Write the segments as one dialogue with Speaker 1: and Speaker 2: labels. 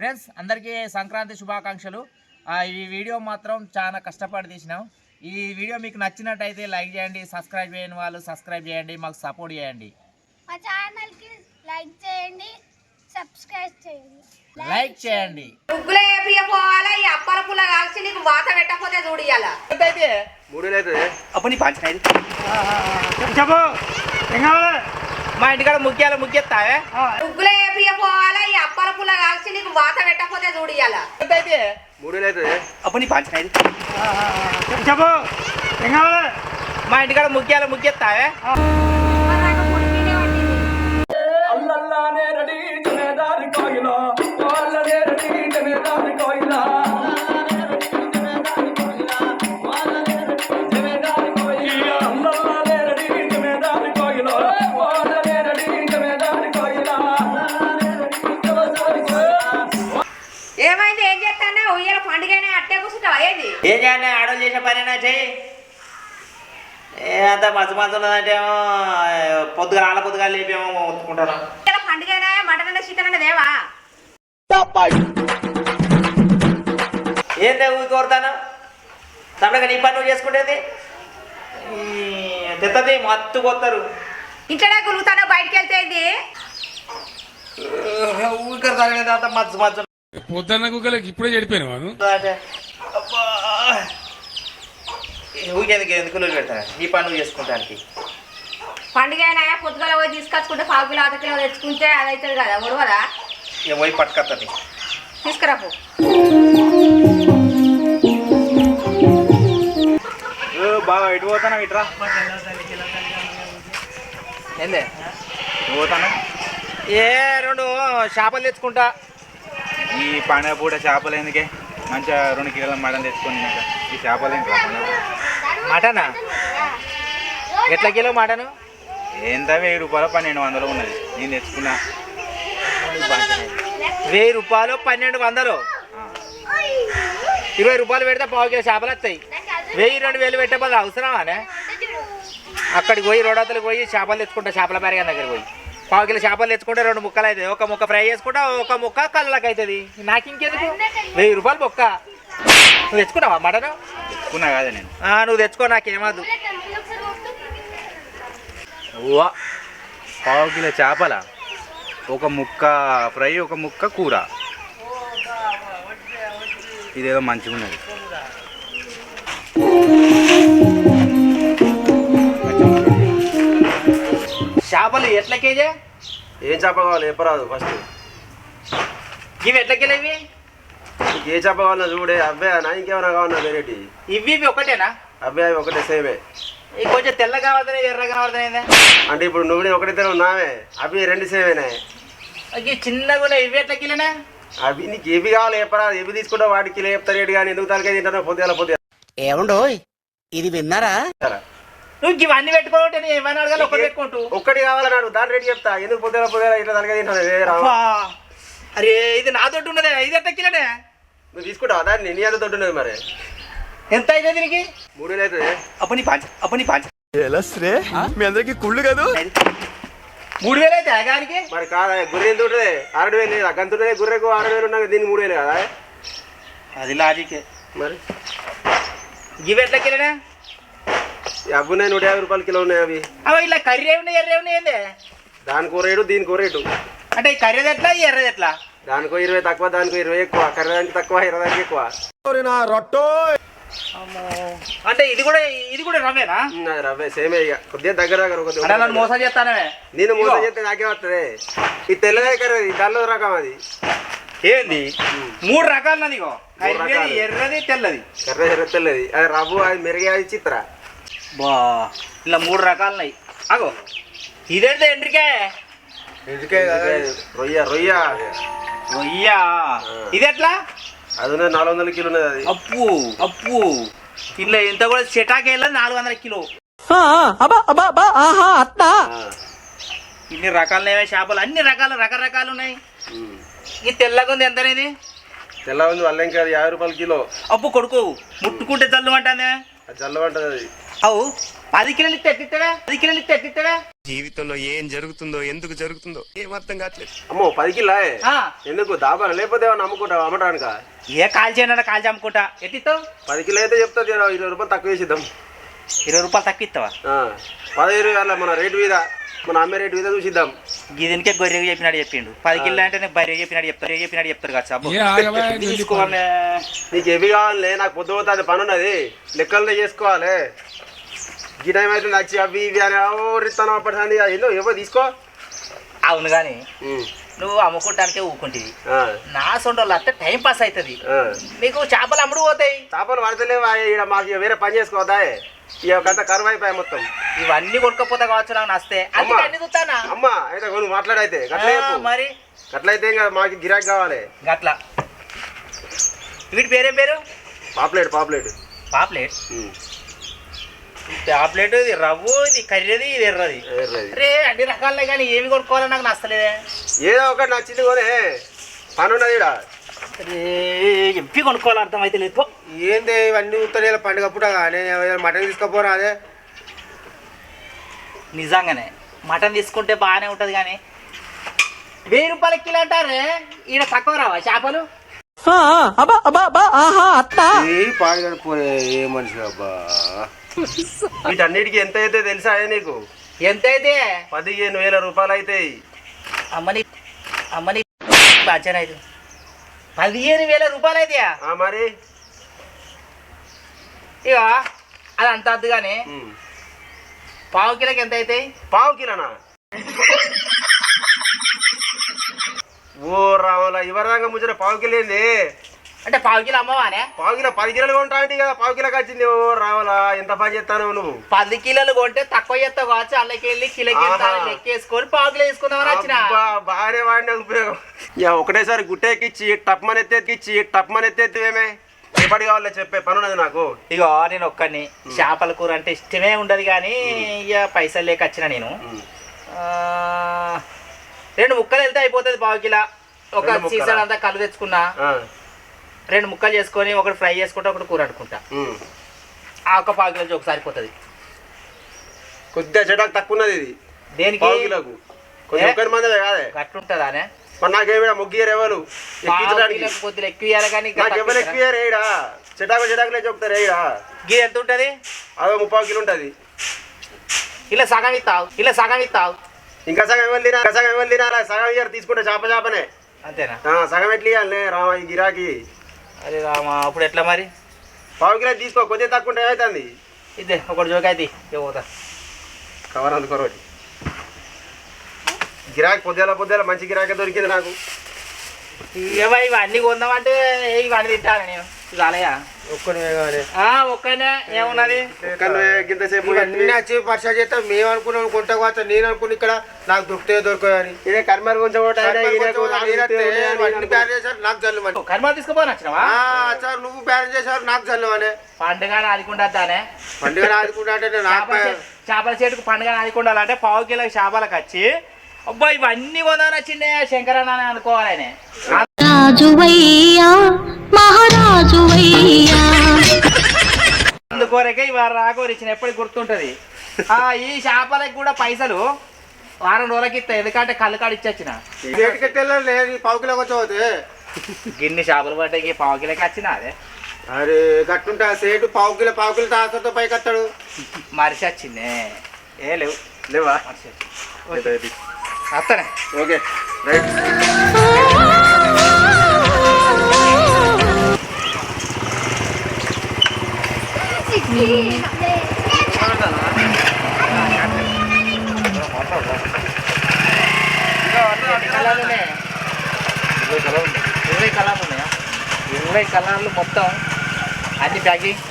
Speaker 1: Friends అందరికీ సంక్రాంతి శుభాకాంక్షలు. ఈ వీడియో మాత్రం చాలా కష్టపడి తీసినాం. ఈ వీడియో మీకు నచ్చినట్టయితే లైక్ చేయండి సబ్స్క్రైబ్ చేయని వాళ్ళు సబ్స్క్రైబ్ చేయండి మాకు సపోర్ట్ చేయండి.
Speaker 2: మా ఛానల్కి లైక్ చేయండి సబ్స్క్రైబ్ చేయండి.
Speaker 1: లైక్ చేయండి.
Speaker 3: ముగ్గులు వేపియపోవాలా ఈ అప్పల పుల్ల కాల్చి నీకు వాత పెట్టకపోతే చూడియాల
Speaker 1: ఎంతైతే? అప్పుడు నీ పంచిన ఇది
Speaker 4: చెప్పు. ఏం కావాలి?
Speaker 1: మా ఇంటికాడ ముగ్గాల ముగ్గెత్తావే?
Speaker 3: ముగ్గులు అప్పల కాల్చి నీకు వాత పెట్టకపోతే
Speaker 1: ఎంతైతే
Speaker 5: మూడు అవుతుంది
Speaker 1: అప్పుడు నీ పంచిన ఇది
Speaker 4: చెప్పు. ఏం కావాలి?
Speaker 1: మా ఇంటికాడ ముగ్గాల ముగ్గెత్తావే
Speaker 3: ఏమైంది ఏం
Speaker 1: చేయాలి ఆడోళ్ళు చేసే పనేనా చెయ్యి. ఏ అంత మధ్య మధ్య ఉన్నదంటే ఏమో పొద్దుగా ఆల పొద్దుగా లేపేమో ఒత్తుకుంటాను
Speaker 3: పండుగనే మటన్ అంటే చికెన్ అంటే దేవా?
Speaker 1: ఏందే ఊరికి కోరుతాను తప్పగా నీ పని నువ్వు చేసుకుంటేది? తెత్తది మత్తు కొత్తరు.
Speaker 3: ఇంట్లోనే గులుగుతానో బయటికి వెళ్తే ఏంది?
Speaker 1: ఊరికి తరగలేదు అంత మత్తు మత్తు.
Speaker 6: పొద్దున్న కుక్కలకి ఇప్పుడే చెడిపోయాను
Speaker 1: ఊరికెందుకు ఎందుకు నువ్వు పెడతా పని నువ్వు చేసుకుంటానికి.
Speaker 3: పండుగనే పొద్దుగల పోయి తీసుకొచ్చుకుంటే పావు కిలో అర్ధ కిలో తెచ్చుకుంటే అది అవుతుంది కదా ఉడవదా?
Speaker 1: ఇక పోయి పట్టుకొస్తుంది
Speaker 3: తీసుకురాపు.
Speaker 5: బాగా ఎటు పోతానా ఇట్రా
Speaker 1: ఏందే?
Speaker 5: ఎటు పోతానా
Speaker 1: ఏ రెండు చేపలు తెచ్చుకుంటా.
Speaker 5: ఈ పండగ పూట చేపలు ఎందుకే? మంచిగా రెండు కిలోల మటన్ తెచ్చుకొని. ఈ చేపలు ఏంటి
Speaker 1: మటనా? ఎట్లా కిలో మటను?
Speaker 5: ఎంత వెయ్యి రూపాయలు పన్నెండు వందలు ఉన్నది. నేను తెచ్చుకున్నా.
Speaker 1: వెయ్యి రూపాయలు పన్నెండు వందలు. ఇరవై రూపాయలు పెడితే పావు కిలో చేపలు వస్తాయి. వెయ్యి రెండు వేలు పెట్టే బదులు అవసరమానే అక్కడికి పోయి రోడతలకు పోయి చేపలు తెచ్చుకుంటా చేపల పెరగా దగ్గరికి పోయి. పావు కిలో చేపలు తెచ్చుకుంటే రెండు ముక్కలు అవుతాయి ఒక ముక్క ఫ్రై చేసుకుంటా ఒక ముక్క కళ్ళకి అవుతుంది నాకు ఇంకెందుకు వెయ్యి రూపాయలు బొక్క. నువ్వు తెచ్చుకున్నావా మటను?
Speaker 5: తెచ్చుకున్నా కదా నేను.
Speaker 1: నువ్వు తెచ్చుకో నాకేమద్దు.
Speaker 5: ఓ పావు కిలో చేపల. ఒక ముక్క ఫ్రై ఒక ముక్క కూర. ఇదేదో మంచిగా ఉన్నది
Speaker 1: చేపలు ఎట్ల కేజీ?
Speaker 7: ఏం చేప కావాలి? చెప్పరాదు ఫస్ట్
Speaker 1: ఇవి ఎట్ల కిలో ఇవి?
Speaker 7: ఏ చేప కావాలన్నా చూడే అబ్బే నా ఇంకేమైనా కావాలన్నా వెరైటీ
Speaker 1: ఇవి ఇవి ఒకటేనా?
Speaker 7: అబ్బే అవి ఒకటే సేమే
Speaker 1: ఈ కొంచెం తెల్ల కావాలనే ఎర్ర కావాలనే
Speaker 7: అంటే ఇప్పుడు నువ్వు నేను ఒకటే ఉన్నావే. అవి రెండు సేమేనే
Speaker 1: ఇవి చిన్నగా ఉన్నాయి. ఇవి ఎట్ల కిలోనా?
Speaker 7: అవి నీకు ఏవి కావాలి చెప్పరాదు ఏవి తీసుకుంటావు వాటికి కిలో చెప్తారు రేటు కానీ ఎందుకు తలకాయ తింటానో పొద్దుగాల పొద్దుగా
Speaker 8: ఏమండోయ్ ఇది విన్నారా?
Speaker 1: నువ్వు ఇవన్నీ పెట్టుకోవట్టే నేను ఏమైనా అడగాలి ఒకటి పెట్టుకుంటూ.
Speaker 7: ఒక్కటి కావాలన్నాడు దాని రేటు చెప్తా. ఎందుకు పొద్దుగాల పొద్దుగాల ఇట్లా
Speaker 1: అబ్బా. అరే ఇది నా తోటి ఉన్నదే. ఇది ఎట్ల కిలోనే?
Speaker 7: నువ్వు తీసుకుంటావా? దాన్ని నీ అంత తొట్టున్నది మరి.
Speaker 1: ఎంత అయితే దీనికి?
Speaker 7: మూడు వేలు అవుతుంది.
Speaker 1: అప్పుడు నీ పంచ అప్పుడు నీ పంచ
Speaker 9: మీ అందరికి కుళ్ళు కాదు?
Speaker 1: మూడు వేలు అయితే దానికి
Speaker 7: మరి కాదా? గుర్రె ఎంత ఉంటుంది? ఆరు వేలు లేదా? గంతుంటే గుర్రెకు ఆరు వేలు ఉన్నాక దీనికి మూడు వేలు కదా?
Speaker 1: అది లాజికే
Speaker 7: మరి?
Speaker 1: ఇవి ఎట్ల కిలోనే?
Speaker 7: అబ్బున్నాయి నూట యాభై రూపాయలు కిలో ఉన్నాయి అవి.
Speaker 1: అవి ఇలా కర్రీ ఉన్నాయి ఎర్ర ఉన్నాయి ఏంది?
Speaker 7: దానికో రేటు దీనికో రేటు.
Speaker 1: అంటే ఈ కర్రీది ఎట్లా ఈ ఎర్రది ఎట్లా?
Speaker 7: దానికో ఇరవై తక్కువ దానికో ఇరవై ఎక్కువ. కర్రదానికి తక్కువ ఇరవై ఎక్కువ.
Speaker 1: అంటే ఇది కూడా ఇది కూడా రవ్వేనా?
Speaker 7: రవ్వే సేమే ఇక. కొద్దిగా దగ్గర దగ్గర కొద్దిగా
Speaker 1: మోసం చేస్తానవే.
Speaker 7: నేను మోసం చేస్తే నాకే వస్తుంది ఈ తెల్లదే కర్రీ ఇది తెల్ల రకం అది.
Speaker 1: ఏంది? మూడు రకాలు. ఎర్రది తెల్లది.
Speaker 7: కర్ర ఎర్ర తెల్లది. అది రవ్వు అది మెరుగే అది చిత్ర.
Speaker 1: బా ఇలా మూడు రకాలు ఉన్నాయి అగో ఇదేంటి ఎండ్రికే?
Speaker 7: ఎందుకే రొయ్య రొయ్య.
Speaker 1: రొయ్యా. ఇది ఎట్లా
Speaker 7: అది ఉన్నది నాలుగు వందల కిలో ఉన్నది అది.
Speaker 1: అప్పు అప్పు. ఇలా ఇంత కూడా చెటాకి నాలుగు వందల కిలో. ఇన్ని రకాలు ఏమే చేపలు. అన్ని రకాలు రకరకాలు ఉన్నాయి. ఈ తెల్లగా ఉంది ఎంతనేది
Speaker 7: తెల్ల ఉంది వల్ల ఇంకా యాభై రూపాయల కిలో.
Speaker 1: అప్పు కొడుకు ముట్టుకుంటే చల్లు అంటానే.
Speaker 7: అది జల్లవంటది అది.
Speaker 1: అవు పది కిలోలు ఇస్తే ఎత్తిస్తావే పది కిలోలు ఇస్తే ఎత్తిస్తావే
Speaker 9: జీవితంలో ఏం జరుగుతుందో ఎందుకు జరుగుతుందో ఏం అర్థం కావట్లేదు.
Speaker 7: అమ్మో పది కిలో
Speaker 1: ఆ,
Speaker 7: ఎందుకు దాబా లేకపోతే ఏమన్నా అమ్ముకుంటావు అమ్మటానిక?
Speaker 1: ఏ కాల్ చేయనన్నా కాల్ చమ్ముకుంటా ఎట్టిస్తావు?
Speaker 7: పది కిలో అయితే చెప్తా ఇరవై రూపాయలు తక్కువ వేసిద్దాం
Speaker 1: ఇరవై రూపాయలు తక్కువ ఇస్తావా?
Speaker 7: ఆ, పదహైదు వేల మన రేటు మీద మన అమ్మే రేటు మీద చూసిద్దాం.
Speaker 1: గిదినికే గొర్రెగా చెప్పినాడు చెప్పిండు. పది కిలో అంటే నేను బర్రె చెప్పినాడు చెప్తారు చెప్పినాడు చెప్తారు కదా అబ్బో.
Speaker 6: ఏ ఆగవా
Speaker 1: తీసుకోవాలి.
Speaker 7: నీకు ఏవి కావాలి నాకు పొద్దు పోతుంది పని ఉన్నది. లెక్కలనే చేసుకోవాలి. ఈ టైం అయితే నచ్చి అవి ఇవి అని ఓరిస్తాను అప్పటిసారి ఎన్నో ఏవో తీసుకో?
Speaker 1: అవును కానీ నువ్వు అమ్ముకుంటానికే ఊకుంటుంది
Speaker 7: ఆ,
Speaker 1: నా సొండోళ్ళు అంటే టైం పాస్ అవుతుంది. నీకు చేపలు అమ్ముడు పోతాయి.
Speaker 7: చేపలు పడతలేవా ఇక్కడ మాకు వేరే పని చేసుకోవద్దా గంట కరువు అయిపోయాయి మొత్తం.
Speaker 1: ఇవన్నీ కొనుక్కపోతే కావచ్చు నాకు నస్తే. అన్ని చూస్తానా?
Speaker 7: అమ్మా అయితే నువ్వు మాట్లాడైతే గట్ల.
Speaker 1: మరి?
Speaker 7: గట్లయితే ఇంకా మాకు గిరాకీ కావాలి.
Speaker 1: గట్లా. వీటి పేరేం పేరు?
Speaker 7: Populate populate.
Speaker 1: పాప్లెట్? పాప్లెట్ ఇది రవ్వు ఇది కర్రీది ఇది ఎర్రది.
Speaker 7: ఎర్రది.
Speaker 1: రే అన్ని రకాలే కానీ ఏమి కొనుక్కోవాలో నాకు నచ్చలేదే.
Speaker 7: ఏదో ఒకటి నచ్చింది కొనే. పని ఉన్నది
Speaker 1: రే ఎంపీ కొనుక్కోవాలి అర్థమైతే లేదు.
Speaker 7: ఏంది ఇవన్నీ ఉత్తరేల పండుగ పూట నేను మటన్ తీసుకపోరా అదే.
Speaker 1: నిజంగానే మటన్ తీసుకుంటే బాగానే ఉంటుంది కానీ వెయ్యి రూపాయల కిలో అంటారే? ఈడ తక్కువ రావా చేపలు?
Speaker 7: ఏ మనిషి అబ్బా. వీటన్నిటికీ ఎంత అయితే తెలుసా నీకు?
Speaker 1: ఎంత అయితే?
Speaker 7: పదిహేను వేల రూపాయలు అవుతాయి
Speaker 1: అమ్మని అమ్మని బాధ్యత పదిహేను వేల రూపాయలు అయితే
Speaker 7: మరి?
Speaker 1: ఇక అది అంత వద్దు కానీ. పావు కిలోకి ఎంత అవుతాయి
Speaker 7: పావు కిలోనా? ఓ రావాల ఇవరంగా ముచ్చట పావు కిలో ఏంది?
Speaker 1: అంటే పావు కిలో అమ్మవానే?
Speaker 7: పావు కిలో పది కిలోలు కొంటా అంటే కదా? పావు కిలోకి వచ్చింది. ఓ రావాలా ఎంత పని చేస్తాను నువ్వు?
Speaker 1: పది కిలోలు కొంటే తక్కువ చేస్తావు కావచ్చు. అల్లకి వెళ్ళి కిలోకి. లెక్కేసుకొని పావు కిలో తీసుకుందామని వచ్చిన.
Speaker 7: బాగానే వాడిన ఉపయోగం. ఇక ఒకటేసారి గుట్టెక్కిచ్చి టప్మని ఎత్తెక్కిచ్చి టప్మని ఎత్తెత్తివేమే ఎప్పటి కావాలో చెప్పే పని ఉన్నది నాకు.
Speaker 1: ఇగో నేను ఒక్కడిని. చేపల కూర అంటే ఇష్టమే ఉండదు కానీ ఇక పైసలు లేక వచ్చిన నేను. రెండు ముక్కలు వెళ్తే అయిపోతుంది పావు కిలో. ఒక? సీసాలు అంతా కళ్ళు తెచ్చుకున్నా. రెండు ముక్కలు చేసుకొని ఒకటి ఫ్రై చేసుకుంటా ఒకటి కూర అనుకుంటా. ఆ ఒక పావు కిలో ఒకసారి సరిపోతుంది
Speaker 7: కొద్దిగా చెటాకు తక్కువ ఉన్నది ఇది.
Speaker 1: దేనికి?
Speaker 7: పావు కిలోకు. కొంచెం
Speaker 1: ఏ?
Speaker 7: ఒక్కరి మందే కాదే.
Speaker 1: గట్టుంటుందానే
Speaker 7: మరి నాకేమిడా ముగ్గురు ఎవరు?
Speaker 1: కొద్దిగా ఎక్కువ ఇవ్వాలి కానీ
Speaker 7: నాకు ఎవరు? ఎక్కువ ఏడా? చెటాకు చెటాకులే చెప్తారు ఏడా?
Speaker 1: గిది ఎంత ఉంటుంది
Speaker 7: అదో ముప్పావు కిలో ఉంటుంది.
Speaker 1: ఇలా సగం ఇస్తావు ఇలా సగం ఇస్తావు.
Speaker 7: ఇంకా సగం ఎవరు తినా సగం ఎవరు తినాలా? సగం ఇయ్యారు తీసుకుంటే చేప చేపనే.
Speaker 1: అంతేనా?
Speaker 7: సగం ఎట్లా ఇవ్వాలి రామ ఈ గిరాకీ.
Speaker 1: అదే రామా అప్పుడు ఎట్లా మరి?
Speaker 7: పావు కిలో తీసుకో కొద్దిగా తక్కువ ఉంటే ఏమవుతుంది
Speaker 1: ఇదే ఒకటి జోక్ అయితే పోతా.
Speaker 7: కవర్ అందుకోరటి గిరాకీ పొద్దుల పొద్దుల మంచి గిరాకీ దొరికింది నాకు.
Speaker 1: ఇవ ఇవన్నీ కొందామంటే ఇవన్నీ తింటాను నేను. చాలయా
Speaker 7: ఒక్కనే కానీ.
Speaker 1: ఆ, ఒక్కనే. ఏమున్నది?
Speaker 4: చేస్తాం మేము అనుకున్నాం కొంట పోతా నేను అనుకుని ఇక్కడ నాకు
Speaker 7: ఇదే కొంచెం
Speaker 4: చేశారు నాకు జల్లుమని
Speaker 1: కర్మ తీసుకుపోను వచ్చినావా?
Speaker 4: సార్ నువ్వు నాకు జల్లుమని
Speaker 1: పండుగ ఆదుకుంటానే
Speaker 4: పండుగ ఆదుకుంటా అంటే
Speaker 1: చేపల చెట్టుకు పండుగ ఆదుకుండాలంటే పావు కిలో చేపలకు వచ్చి అబ్బా ఇవన్నీ కొందామని వచ్చిండే శంకరన్న అని అనుకోవాలని.
Speaker 2: రాజువయ్యా మహారాజువయ్యా.
Speaker 1: అందుకోరకే ఇవాళ రాకోరు ఇచ్చిన ఎప్పటికి గుర్తుంటది. ఆ ఈ చేపలకు కూడా పైసలు వారం రోజులకి ఇస్తా ఎందుకంటే కళ్ళు కాడ ఇచ్చొచ్చిన
Speaker 4: లేదు ఈ పావు కిలో వచ్చి
Speaker 1: గిన్ని చేపలు పడ్డాయి పావు కిలోకి వచ్చిన అదే.
Speaker 4: అరే గట్టుంటా సేటు పావు కిలో పావు కిలో తాసతో పైకి వస్తాడు.
Speaker 1: మరిచి వచ్చిందే. ఏ లేవు
Speaker 7: లేవా?
Speaker 1: మరిచి వచ్చింది. వస్తానే.
Speaker 7: Okay right.
Speaker 1: కలర్లు ఉన్నాయి ఇరవై కలర్లు ఉన్నాయా ఇరవై కలర్లు మొత్తం అన్ని ప్యాకింగ్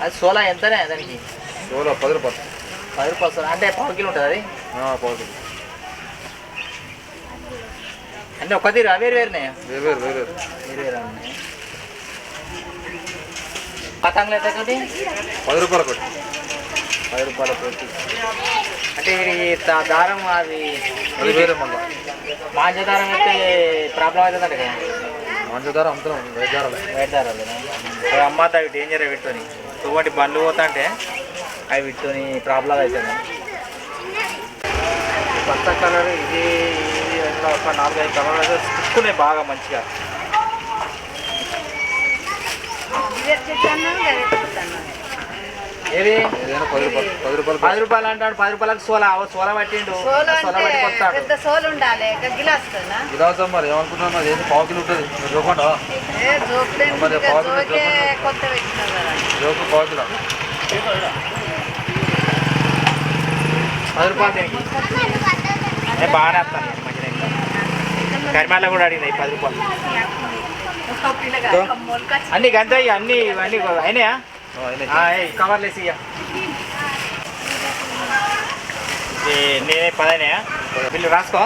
Speaker 1: అది సోలా ఎంతనే దానికి?
Speaker 7: సోలో పది రూపాయలు.
Speaker 1: పది రూపాయలు అంటే పావు కిలో ఉంటుంది అది?
Speaker 7: పోదు
Speaker 1: అన్నీ ఒక్క తీరు వేరు వేరున్నాయా
Speaker 7: వేరు వేరు వేరు
Speaker 1: వేరు వేరు ఉన్నాయి పతంగులు ఎంత
Speaker 7: పది రూపాయలు కొట్టి
Speaker 1: పది రూపాయల కోటి అంటే ఈ దా- దారం అది
Speaker 7: అది వేరే మళ్ళీ
Speaker 1: మాంజ దారం అయితే ప్రాబ్లం కదా
Speaker 7: మంచి ధర అమ్ముతున్నాం వేరే ధర
Speaker 1: వైట్ దారాలు అవి అమ్మాత అవి డేంజర్ పెట్టుకొని ఒకటి బండ్లు పోతాంటే అవి వీటితోని ప్రాబ్లం అవుతుంది కొత్త కలర్ ఇది ఇది ఇట్లా ఒక నాలుగైదు కలర్ అయితే తిక్కున్నాయి బాగా మంచిగా. ఏది?
Speaker 4: పది రూపాయలు పది రూపాయలు
Speaker 1: పది రూపాయలు అంటాడు పది రూపాయలకు సోలా సోలా పట్టిండు. సోలా పట్టి
Speaker 3: సోలు ఉండాలి గిలాస్
Speaker 4: గిలాసం మరి ఏమనుకుంటున్నావు మరి? ఏంది పావు కిలో ఉంటుంది. కిలో
Speaker 3: జోకే
Speaker 4: పావు కిలో.
Speaker 1: పది రూపాయలు. దీనికి నేను బాగానే వస్తాను మంచిగా కరిమాల కూడా అడిగింది ఈ పది రూపాయలు. అన్ని గంతే అన్ని అన్ని అయినాయా? కవర్లు వేసి నేనే పదైనాయా? బిల్లు రాసుకో.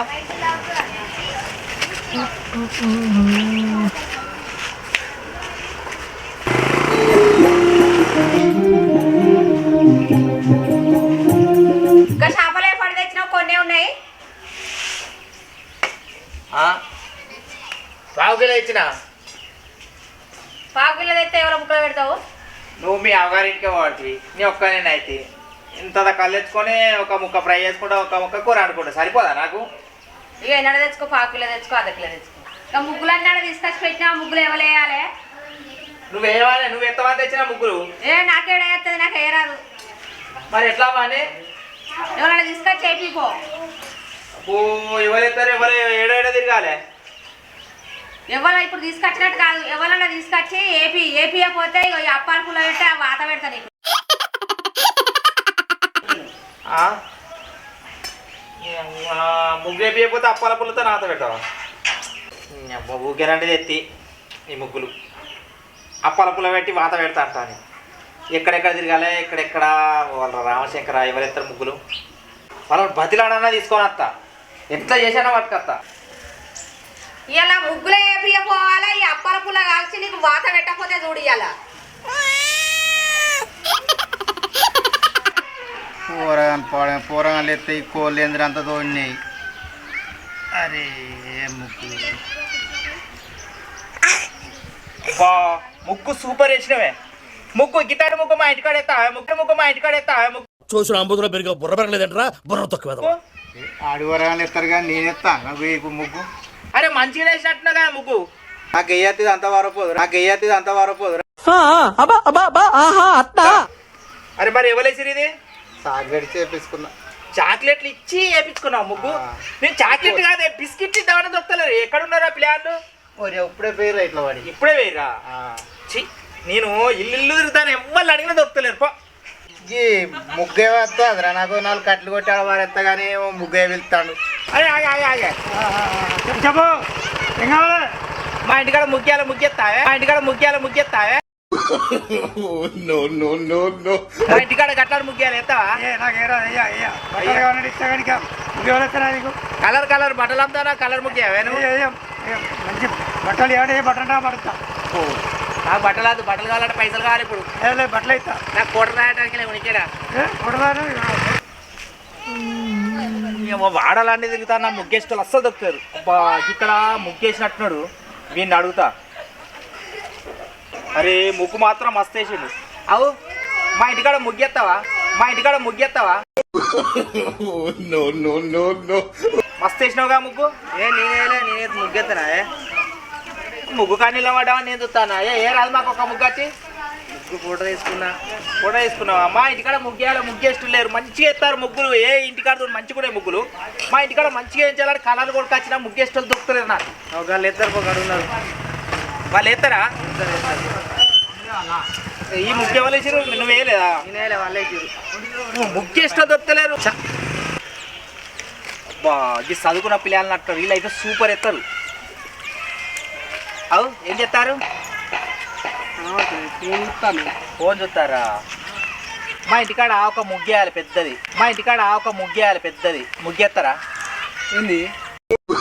Speaker 1: పావు కిలో ఇచ్చిన?
Speaker 3: పావు కిలో తెస్తే ఎవరో ముక్కలు పెడతావు?
Speaker 1: నువ్వు మీ అవగారింటికే వాడివి నీ ఒక్కనే అయితే ఇంత కళ్ళు తెచ్చుకొని ఒక ముక్క ఫ్రై చేసుకుంటా ఒక ముక్క కూర అనుకుంటా సరిపోదా నాకు?
Speaker 3: ఇక ఎన్నడ తెచ్చుకో పావు కిలో తెచ్చుకో అర్ధ కిలో తెచ్చుకో. ఇంకా ముగ్గులు అన్నాడు తీసుకొచ్చి పెట్టినా ముగ్గులు ఎవరేయాలి
Speaker 1: నువ్వు వేయవాలి నువ్వు ఎంతమంది తెచ్చిన ముగ్గురు
Speaker 3: ఏ నాకేడ వేస్తుంది నాకు వేయరాదు
Speaker 1: మరి ఎట్లా అని
Speaker 3: ఎవరైనా తీసుకొచ్చి చేపిపో
Speaker 1: ఓ ఎవరెత్తారు ఎవరు ఏడేడ తిరగాలి.
Speaker 3: ఎవరు ఇప్పుడు తీసుకొచ్చినట్టు కాదు. ఎవరన్నా తీసుకొచ్చి ఏపీ ఏపీ పోతే అప్పాల పుల్ల పెట్టి ఆ వాత పెడతా నీకు.
Speaker 1: ముగ్గు వేపియకపోతే అప్పాల పుల్లతో నాత పెట్టావా? ఊకేనంటే ఎత్తి ఈ ముగ్గులు. అప్పాల పుల్ల పెట్టి వాత పెడతా అంటాను ఎక్కడెక్కడ తిరగాలి ఎక్కడెక్కడ? వాళ్ళ రామశంకర ఎవరెత్తారు ముగ్గులు? వాళ్ళని బతిలాడన్నా తీసుకొని వస్తా ఎట్లా చేశానో పట్టుకొస్తా
Speaker 3: ఇలా ముగ్గులే ఏపీ పోవాలా ఈ అప్పాల పుల్ల కాల్చి నీకు వాత పెట్టకపోతే చూడు ఇయ్యాల.
Speaker 4: పోరగాని పోడ పోరగాలు ఎత్తే ఈ కోళ్ళు ఏంద్ర అంత తోడినాయి? అరే ముక్కు
Speaker 1: బా ముగ్గు సూపర్ వేసినవే. ముగ్గు గిటారు ముగ్గు మా ఇంటికాడ ఎత్తావే ముగ్గు ముగ్గు మా ఇంటికాడ ఎత్తావే ముగ్గు
Speaker 8: చూసిన అంబుధులో పెరిగా బుర్ర పెరగలేదంటరా? బుర్ర తొక్కువేద
Speaker 4: ఆడి వరగాలు ఎత్తారు కానీ నేను ఎత్తా. నాకు ముగ్గు?
Speaker 1: అరే మంచిగా వేసినట్టున్నా కదా ముగ్గు.
Speaker 4: నాకు ఎయ్యత్తిది అంత వరపోదు నాకు ఎయ్యత్తిది అంత వరపోదు
Speaker 1: అరే మరి ఎవరేసిరు ఇది?
Speaker 4: సాగడి చేపించుకున్నా.
Speaker 1: చాక్లెట్లు ఇచ్చి వేపించుకున్నావు ముగ్గు? నేను చాక్లెట్ కాదే బిస్కెట్ ఇద్దామని దొరుకుతలేరు ఎక్కడున్నారా ప్లాన్లు?
Speaker 4: ఒరే ఇప్పుడే పేరు ఇట్లా వాడి
Speaker 1: ఇప్పుడే వేయరా ఛీ నేను ఇల్లు ఇల్లు తిరుగుతాను. ఎవ్వరు అడిగినా దొరుకుతలేరు పో.
Speaker 4: ముగ్గే వస్తుందిరా నాకు నాలుగు కట్లు కొట్టాడు వారు ఎత్తగానే ఏమో ముగ్గే వెళ్తాడు
Speaker 1: అరే ఆగే ఆగే ఆగే. చెప్పు చెప్పు ఏం కావాలి? మా ఇంటికాడ ముగ్గాల ముగ్గెత్తావే? మా ఇంటికాడ ముగ్గాల ముగ్గెత్తావే? మా ఇంటికాడ గట్లాడు ముగ్గాలు ఎత్తావా? కలర్ కలర్ బట్టలు అమ్ముతానా కలర్ ముగ్గావే నువ్వు?
Speaker 4: మంచి బట్టలు ఏడే బట్టలు పడతా.
Speaker 1: ఓ, నాకు బట్టలు వద్దు బట్టలు కావాలంటే పైసలు కావాలి ఇప్పుడు.
Speaker 4: బట్టలు ఇస్తా
Speaker 1: నాకు కోట రాయడానికి లేవు నీకేరా వాడాలన్నీ తిరుగుతాను ముగ్గేసిన అస్సలు దొరుకుతారు. అబ్బా ఇక్కడ ముగ్గేసినట్టున్నాడు. వీడిని అడుగుతా. అరే ముగ్గు మాత్రం మస్తు వేసిండు. అవు మా ఇంటికాడ ముగ్గెత్తావా మా ఇంటికాడ ముగ్గెత్తావా మస్తు వేసినావుగా ముగ్గు? ఏ నేనే నేనే ముగ్గెత్తానా ఏ? ముగ్గు కానీ నిలబడ్డావా? నేను చూస్తానా ఏ ఏ రాదు మాకు ఒక ముగ్గు వచ్చి? ముగ్గు ఫోటో తీసుకున్నా. ఫోటో తీసుకున్నావా? మా ఇంటికాడ ముగ్గేయాలి ముగ్గేస్తూ లేరు. మంచిగా ఎత్తారు ముగ్గులు. ఏ ఇంటికాడ మంచిగా ముగ్గులు. మా ఇంటికాడ మంచిగా ఏం చేయాలని కలర్ కొడుకొచ్చినా ముగ్గేస్తూ దొరుకుతలేరు నాకు. వాళ్ళు ఎత్తారు ఒక అడుగున్నారు వాళ్ళు ఎత్తారా? ఈ ముగ్గు ఎవరు వేసారు నువ్వు వేయలేదా? వాళ్ళు నువ్వు ముగ్గేస్తా దొరుకుతలేరు. ఛ. అబ్బా ఇది చదువుకున్న పిల్లలు అంటారు వీళ్ళైతే సూపర్ ఎత్తారు. అవు ఏం చెప్తారు ఫోన్ చూస్తారా? మా ఇంటికాడ ఒక ముగ్గేయాలి పెద్దది. మా ఇంటికాడ ఒక ముగ్గేయాలి పెద్దది. ముగ్గేస్తారా? ఏంది?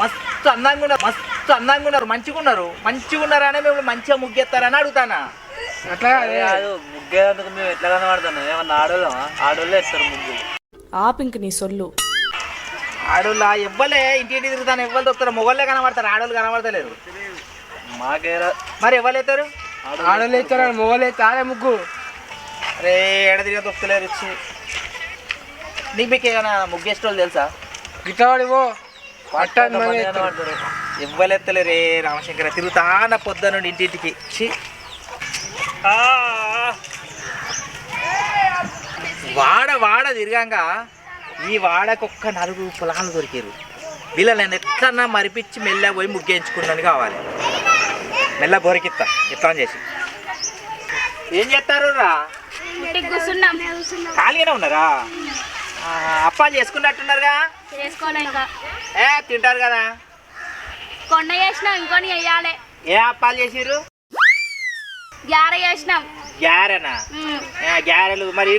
Speaker 1: మస్తు అందంగా ఉన్నారు మస్తు అందంగా ఉన్నారు. మంచిగా ఉన్నారు. మంచిగా ఉన్నారు అనే మేము మంచిగా ముగ్గేస్తారని అడుగుతానా? అట్లా ముగ్గేందుకు మేము ఎట్లా కనబడుతున్నాం ఏమన్నా ఆడోళ్ళమా? ఆడోళ్ళే ఇస్తారు ముగ్గు
Speaker 10: ఆపింక నీ సొల్లు.
Speaker 1: ఆడోళ్ళ ఎవ్వలే ఇంటి ఇంటి తిరుగుతాను ఎవ్వరు దొరుకుతారు మొగోళ్ళే కనబడతారు ఆడోళ్ళు కనబడతలేరు. మాకేరా. మరి ఎవరు అవుతారు
Speaker 4: ఆడలు ఇచ్చారు మొగలు ఇచ్చారే ముగ్గు.
Speaker 1: అరే ఎడ తిరిగి దొరుకుతలేరు ఇచ్చి. నీకు మీకు ఏమైనా ముగ్గేసిన తెలుసా?
Speaker 4: గిట్టవాడివో
Speaker 1: ఇవ్వలెత్తలేరే రామశంకర తిరుగుతాన పొద్దు నుండి ఇంటింటికి. వాడ వాడ తిరగాక ఈ వాడకొక్క నలుగురు పొలాలు దొరికారు. వీళ్ళని నేను ఎట్లన్నా మరిపించి మెల్ల పోయి ముగ్గేయించుకున్నాను కావాలి. మెల్ల బొరికిత్తా. ఎట్లా చేసి. ఏం చేస్తారు రా? ఖాళీగానే ఉన్నారా? అప్పాలు చేసుకున్నట్టున్నారుగా? ఏ తింటారు కదా?
Speaker 11: కొండ చేసినాం ఇంకొని వేయాలి
Speaker 1: ఏ అప్పాలు చేసిర్రు?
Speaker 11: గ్యార చేసినాం.
Speaker 1: గ్యారెనా? గ్యారెలు మరి?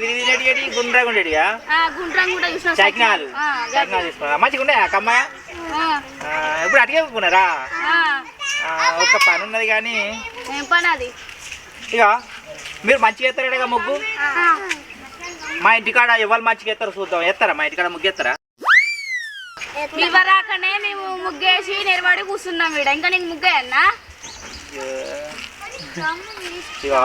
Speaker 1: గుండ్రగా ఉండేటిగా
Speaker 11: ఆ, గుండ్రం కూడా చూసినాం.
Speaker 1: చకినాలు.
Speaker 11: ఆ,
Speaker 1: చకినాలు తీసుకున్నారా మంచిగా ఉన్నాయా కమ్మాయ ఇప్పుడు అటుకే.
Speaker 11: ఆ,
Speaker 1: ఒక పని ఉన్నది కానీ.
Speaker 11: ఏం పని అది?
Speaker 1: ఇక మీరు మంచిగా ఎత్తారట ముగ్గు? మా ఇంటికాడ ఎవరు మంచిగా ఎత్తారో చూద్దాం. ఎత్తారా? మా ఇంటికాడ ముగ్గు ఎత్తారా?
Speaker 11: ఇవ్వరాకనే మేము ముగ్గేసి నిలబడి కూర్చున్నాం వీడ ఇంకా నీకు ముగ్గేయన్నా
Speaker 1: ఇక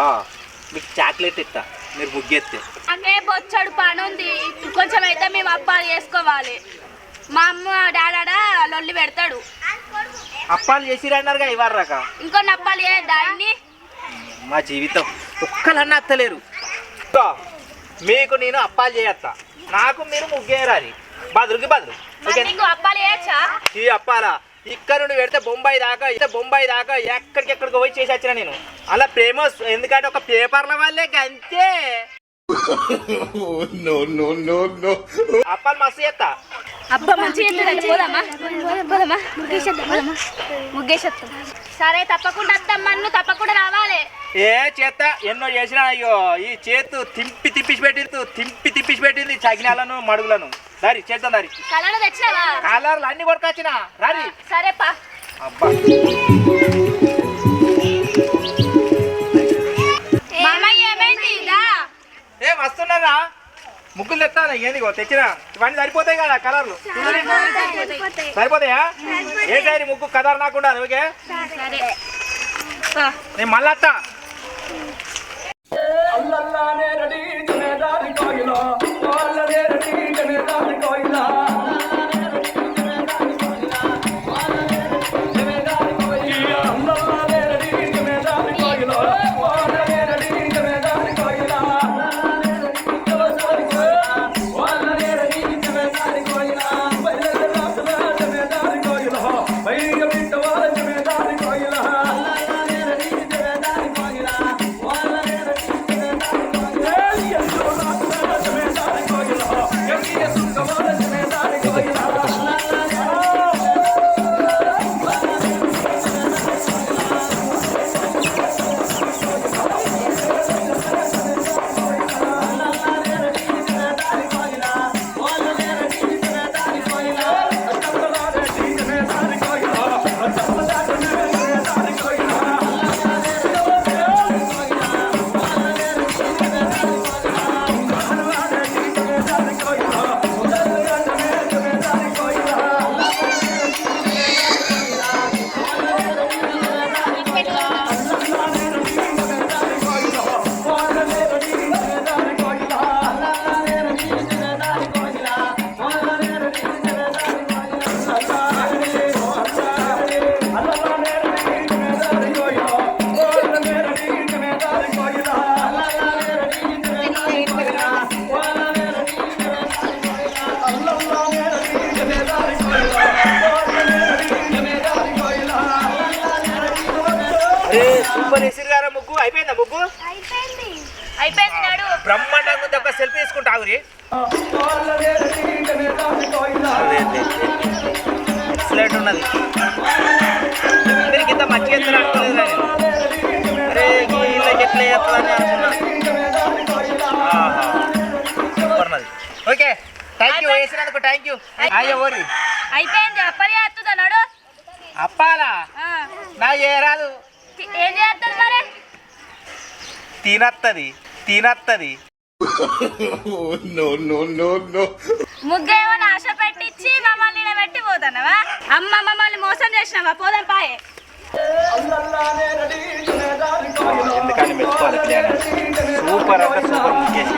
Speaker 1: మీకు చాక్లెట్ ఇస్తా. మీరు ముగ్గు ఎత్తే
Speaker 11: నాకే బొచ్చడు పని ఉంది కొంచెం అయితే మేము అప్పాలు చేసుకోవాలి. మా అమ్మ డాడా లొల్లి పెడతాడు.
Speaker 1: అప్పాలు చేసిరన్నారుగా ఇవ్వరాక.
Speaker 11: ఇంకొన్ని అప్పాలు అన్ని?
Speaker 1: మా జీవితం ఒక్కలన్నా అత్తలేరు. మీకు నేను అప్పాలు చేయత్తా నాకు మీరు ముగ్గేరాలి బదులుకి బదులు.
Speaker 11: అప్పాలు చేయొచ్చా?
Speaker 1: ఈ అప్పాలా? ఇక్కడ నుండి పెడితే బొంబాయి దాకా అయితే బొంబాయి దాకా ఎక్కడికెక్కడికి పోయి చేసి వచ్చిన నేను. అలా ఫేమస్ ఎందుకంటే ఒక పేపర్ల వల్లే అంతే అప్పాలు మస్తు చేస్తా
Speaker 11: అబ్బా ముగ్గేసేద్దాం ముగ్గేసేద్దాం సరే తప్పకుండా వస్తాం మన్ను తప్పకుండా రావాలి.
Speaker 1: ఏ చేత ఎన్నో చేసినా అయ్యో ఈ చేతు తింపి తిప్పిసి పెట్టింది తింపి తిప్పిసి పెట్టింది చగినాలను మడుగులను. దారి చేద్దాం దారి.
Speaker 11: కలర్ తెచ్చినావా?
Speaker 1: కలర్లు అన్ని కొడుకొచ్చిన రారి
Speaker 11: సరే పా
Speaker 1: అబ్బా. ఏ వస్తున్నారా? ముగ్గులు తెస్తాను ఏంది తెచ్చినా? ఇవన్నీ సరిపోతాయి కదా కలర్లు? సరిపోతాయా. ఏ డైరీ ముగ్గు కలర్ నాకుండా ఓకే? నేను మళ్ళీ అయిపోయింది బ్రహ్మాండంగా ఉంది ఒక సెల్ఫీ తీసుకుంటా ఆగురి. ఎక్సలెంట్ ఉన్నది. మీరు ఇంత మంచిగా ఎత్తారు అనుకోలేదు. అరే వీళ్ళకి ఎట్లా చేస్తారని అనుకున్నా. ఓకే థ్యాంక్ యూ వేసినందుకు థ్యాంక్ యూ అయ్యో ఓరి
Speaker 11: అయిపోయింది అప్పలే వస్తుందా నాడు?
Speaker 1: అప్పాలా. నా చేయరాదు
Speaker 11: ఏం చేస్తారు మరి?
Speaker 1: తినత్తది. తినత్తది.
Speaker 11: ముగ్గేమని ఆశ పెట్టించి మమ్మల్ని పెట్టి పోతానవా? అమ్మ మమ్మల్ని మోసం చేసినావా? పోదాం పాయే.
Speaker 1: ఎందుకని మెచ్చుకోవాలి ప్లాన్ సూపర్ అంటే సూపర్ ముఖ్యేసి